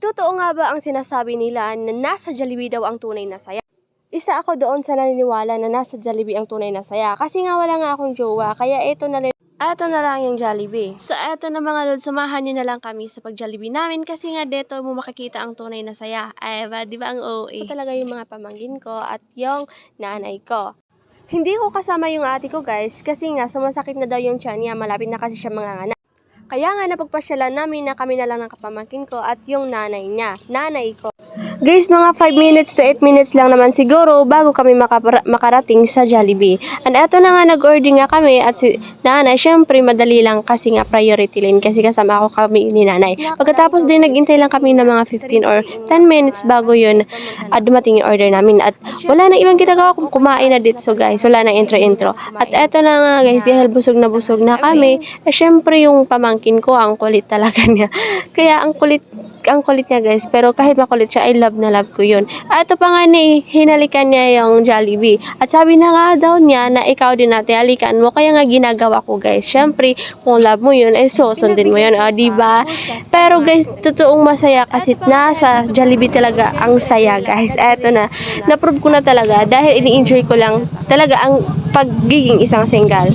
Totoo nga ba ang sinasabi nila na nasa Jollibee daw ang tunay na saya? Isa ako doon sa naniniwala na nasa Jollibee ang tunay na saya. Kasi nga wala nga akong jowa, kaya ito na lang eto na lang yung Jollibee. So, eto na mga lod, samahan nyo na lang kami sa pag-Jollibee namin kasi nga dito mo makikita ang tunay na saya. Ay, ba, di ba ang OA? Ito talaga yung mga pamangkin ko at yung nanay ko. Hindi ko kasama yung ate ko guys kasi nga sumasakit na daw yung tiyan niya, malapit na kasi siya mga anak. Kaya nga napagpasyalan namin na kami na lang ng kapamangkin ko at yung nanay niya, nanay ko. Guys, mga 5 minutes to 8 minutes lang naman siguro bago kami makarating sa Jollibee. And eto na nga nag-order nga kami at si nanay, syempre madali lang kasi nga priority lane kasi kasama ako kami ni nanay. Pagkatapos din nagintay lang kami ng mga 15 or 10 minutes bago yun at dumating yung order namin. At wala na ibang ginagawa kung kumain na dito so guys. Wala na intro-intro. At eto na nga guys, dahil busog na busog na kami, eh syempre yung pamangkin ko, ang kulit talaga niya. Kaya ang kulit ang kulit niya guys, pero kahit makulit siya, I love na love ko yun. At ito pa nga ni, hinalikan niya yung Jollibee. At sabi na nga daw niya na ikaw din natin halikan mo, kaya nga ginagawa ko guys. Syempre, kung love mo yun, eh susundin mo yun, o di ba? Pero guys, totoong masaya kasi nasa Jollibee talaga ang saya guys. Eto na, na-prove ko na talaga dahil ini-enjoy ko lang talaga ang pagiging isang single.